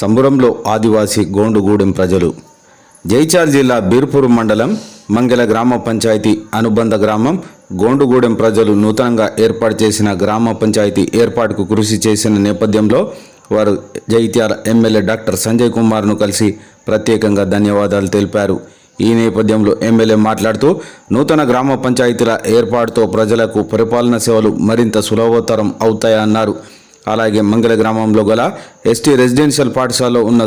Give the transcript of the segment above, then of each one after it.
సంబురంలో ఆదివాసీ గోండుగూడెం ప్రజలు. జైచాల్ జిల్లా బీర్పూర్ మండలం మంగళ గ్రామ పంచాయతీ అనుబంధ గ్రామం గోండుగూడెం ప్రజలు నూతనంగా ఏర్పాటు చేసిన గ్రామ పంచాయతీ ఏర్పాటుకు కృషి చేసిన నేపథ్యంలో వారు జైత్యాల ఎమ్మెల్యే డాక్టర్ సంజయ్ కుమార్ను కలిసి ప్రత్యేకంగా ధన్యవాదాలు తెలిపారు. ఈ నేపథ్యంలో ఎమ్మెల్యే మాట్లాడుతూ నూతన గ్రామ పంచాయతీల ఏర్పాటుతో ప్రజలకు పరిపాలన సేవలు మరింత సులభతరం అవుతాయన్నారు. అలాగే మంగళ గ్రామంలో గల ఎస్టీ రెసిడెన్షియల్ పాఠశాలలో ఉన్న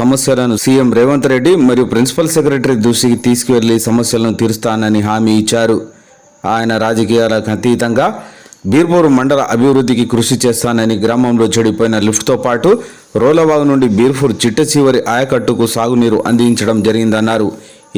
సమస్యలను సీఎం రేవంత్ రెడ్డి మరియు ప్రిన్సిపల్ సెక్రటరీ దృష్టికి తీసుకువెళ్ళి సమస్యలను తీరుస్తానని హామీ ఇచ్చారు. ఆయన రాజకీయాలకు అతీతంగా బీర్పూర్ మండల అభివృద్ధికి కృషి చేస్తానని గ్రామంలో చెడిపోయిన లిఫ్ట్తో పాటు రోలబాగ్ నుండి బీర్పూర్ చిట్ట చివరి ఆయకట్టుకు సాగునీరు అందించడం జరిగిందన్నారు.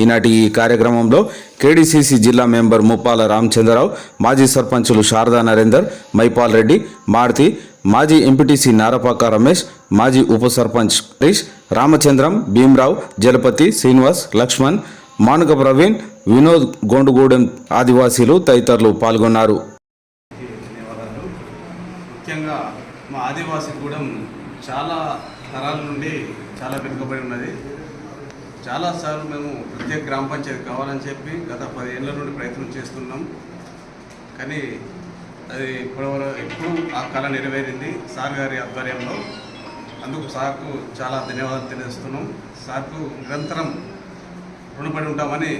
ఈనాటి ఈ కార్యక్రమంలో కేడీసీసీ జిల్లా మెంబర్ ముప్పాల రామచంద్రరావు మాజీ సర్పంచులు శారదా నరేందర్ మైపాల్ రెడ్డి మారుతి మాజీ ఎంపీటీసీ నారపాక రమేష్ మాజీ ఉప సర్పంచ్ హరీష్ రామచంద్రం భీమరావు జలపతి శ్రీనివాస్ లక్ష్మణ్ మానుక ప్రవీణ్ వినోద్ గోండుగూడెం ఆదివాసీలు తదితరులు పాల్గొన్నారు. ముఖ్యంగా మా ఆదివాసీ గూడెం చాలా తరాల నుండి చాలా వెనుకబడి ఉన్నది. చాలాసార్లు మేము ప్రత్యేక గ్రామ పంచాయతీ కావాలని చెప్పి గత పదిహేళ్ళ నుండి ప్రయత్నం చేస్తున్నాం. కానీ అది ఇప్పుడు ఎప్పుడు ఆ కళ నెరవేరింది. సార్ గారి ఆధ్వర్యంలో. అందుకు సార్కు చాలా ధన్యవాదాలు తెలియజేస్తున్నాం. సార్కు నిరంతరం రుణపడి ఉంటామని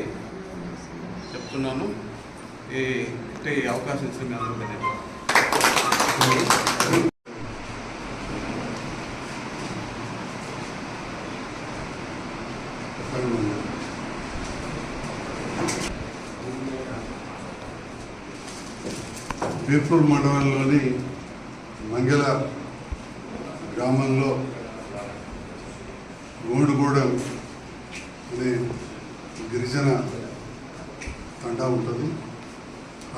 చెప్తున్నాను. ఈ ఈ అవకాశం ఇచ్చిన మీ అందరూ ధన్యవాదాలు. బీర్పూర్ మండలంలోని మంగళ గ్రామంలో గోడుగూడెం అనే గిరిజన తండా ఉంటుంది.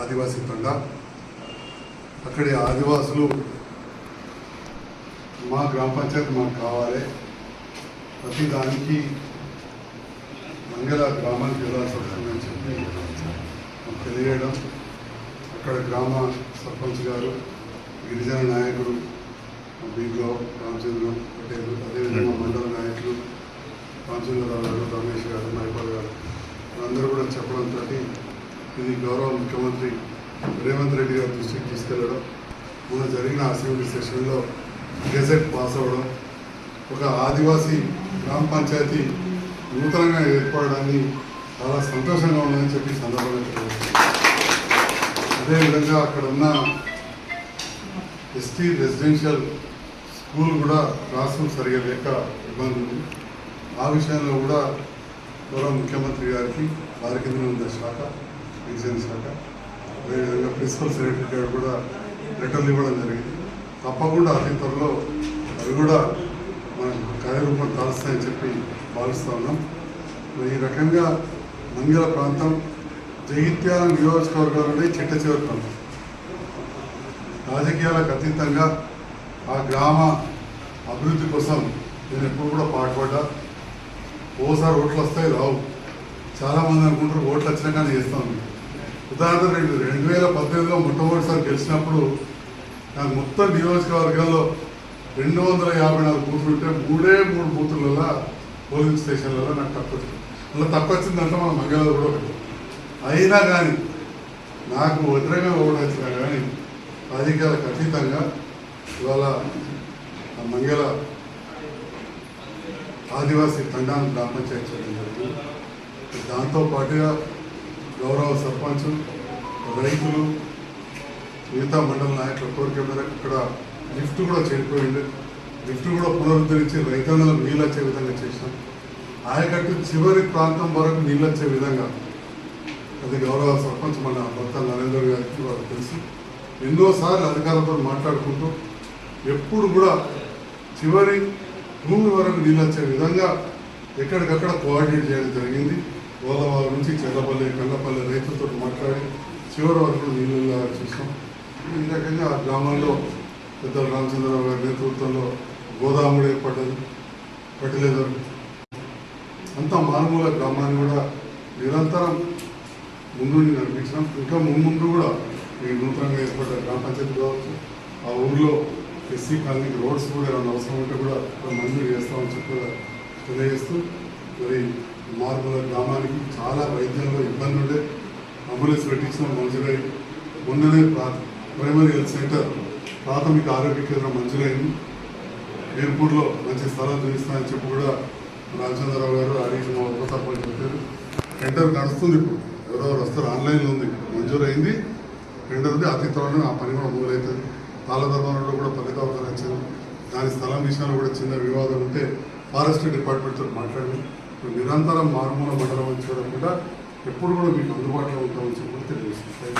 ఆదివాసీ తండా. అక్కడి ఆదివాసులు మా గ్రామ పంచాయతీ మాకు కావాలి. ప్రతి దానికి మంగళ గ్రామానికి వెళ్ళాల్సి వస్తుందని చెప్పి తెలియడం అక్కడ గ్రామ సర్పంచ్ గారు గిరిజన నాయకుడు బీగో రామచంద్రం పటేల్ అదేవిధంగా మండల నాయకులు రామచంద్రరావు గారు రమేష్ గారు మైపాల్ గారు అందరూ కూడా చెప్పడంతో ఇది గౌరవ ముఖ్యమంత్రి రేవంత్ రెడ్డి గారి దృష్టికి తీసుకెళ్ళడం మొన్న జరిగిన అసెంబ్లీ సెషన్లో గెజెట్ పాస్ అవ్వడం ఒక ఆదివాసీ గ్రామ పంచాయతీ నూతనంగా ఏర్పడడాన్ని చాలా సంతోషంగా ఉందని చెప్పి సందర్భంగా. అదేవిధంగా అక్కడ ఉన్న ఎస్టీ రెసిడెన్షియల్ స్కూల్ కూడా క్లాస్ రూమ్ సరిగా లేక ఇబ్బంది ఉంది. ఆ విషయంలో కూడా గౌరవ ముఖ్యమంత్రి గారికి వారి కింద ఉన్న శాఖ ఎగ్జామ్ శాఖ అదేవిధంగా ప్రిన్సిపల్ సెక్రటరీ గారు కూడా లెటర్లు ఇవ్వడం జరిగింది. తప్పకుండా అతి త్వరలో అవి కూడా మనకు కార్యరూపం దాల్స్తాయని చెప్పి భావిస్తూ ఉన్నాం. ఈ రకంగా మంగళ ప్రాంతం జగిత్యాల నియోజకవర్గంలోనే చిట్ట చివరి రాజకీయాలకు అతీతంగా ఆ గ్రామ అభివృద్ధి కోసం నేను ఎప్పుడు కూడా పాటుపడ్డా. ఓసారి ఓట్లు వస్తాయి రావు. చాలామంది అనుకుంటారు ఓట్లు వచ్చినా కానీ చేస్తాను ఉదాహరణ రెండు రెండు వేల పద్దెనిమిదిలో మొట్టమొదటిసారి గెలిచినప్పుడు నాకు మొత్తం నియోజకవర్గాల్లో రెండు వందల యాభై నాలుగు బూతులు ఉంటే మూడే మూడు బూతులలో పోలింగ్ స్టేషన్లలో నాకు తక్కువ వచ్చింది. అలా తక్కువ వచ్చిందంటే మన మంగళవారం కూడా ఒకటి. అయినా కానీ నాకు వ్యతిరేకంగా ఓటు వచ్చినా కానీ రాజకీయాలకు ఖచ్చితంగా ఇవాళ ఆ మంగళ ఆదివాసీ తండాను గ్రామ పంచాయతీ చేయడం జరిగింది. దాంతో పాటుగా గౌరవ సర్పంచ్ రైతులు మిగతా మండల నాయకుల కోరిక మేరకు ఇక్కడ లిఫ్ట్ కూడా చేరిపోయింది. లిఫ్ట్ కూడా పునరుద్ధరించి రైతాంగాలకు నీళ్ళు వచ్చే విధంగా చేసినాం. ఆయకట్టు చివరి ప్రాంతం వరకు నీళ్ళు వచ్చే విధంగా అది గౌరవ సర్పంచ్ మన భర్త నరేందర్ గారికి వారు తెలిసి. ఎన్నోసార్లు అధికారులతో మాట్లాడుకుంటూ ఎప్పుడు కూడా చివరి భూమి వరకు నీళ్ళు వచ్చే విధంగా ఎక్కడికక్కడ కోఆర్డినేట్ చేయడం జరిగింది. గోదావరి నుంచి చెల్లపల్లి కన్నపల్లి రైతులతో మాట్లాడి చివరి వరకు నీళ్ళు చూసాం. ఈ రకంగా ఆ గ్రామంలో పెద్ద రామచంద్రరావు గారి నేతృత్వంలో గోదాముడు ఏర్పడ్డది పట్టిలేదరు అంత మారుమూల గ్రామాన్ని కూడా నిరంతరం ముందుండి నడిపించినాం ఇంకా ముందు కూడా ఈ నూతనంగా ఏర్పడ్డ గ్రామ పంచాయతీ కావచ్చు ఆ ఊర్లో ఎస్సీ కాలనీకి రోడ్స్ కూడా ఏమైనా అవసరం ఉంటే కూడా మంజూరు చేస్తామని చెప్పి కూడా తెలియజేస్తూ మరి మార్పుల గ్రామానికి చాలా వైద్యంలో ఇబ్బంది ఉండే అంబులెన్స్ పెట్టించిన మంజూరై మొన్ననే ప్రైమరీ హెల్త్ సెంటర్ ప్రాథమిక ఆరోగ్య కేంద్రం మంజూరైంది ఎయిర్పోర్ట్లో మంచి స్థలం చూపిస్తానని చెప్పి కూడా రాజేంద్రరావు గారు హరీష్ మా ఉపసర్పంచ్ చెప్పారు. సెంటర్ నడుస్తుంది ఇప్పుడు. ఎవరెవరు వస్తారు? ఆన్లైన్లో ఉంది. మంజూరు అయింది అతి త్వరలో ఆ పని కూడా మొదలవుతుంది. పాలధర్మంలో కూడా ఫలితావసరం వచ్చింది దాని స్థలం విషయంలో కూడా చిన్న వివాదం ఉంటే ఫారెస్ట్ డిపార్ట్మెంట్తో మాట్లాడి ఇప్పుడు నిరంతరం మారుమూల మండలం అని కూడా ఎప్పుడు కూడా మీకు అందుబాటులో ఉంటామని చెప్పి తెలియజేస్తుంది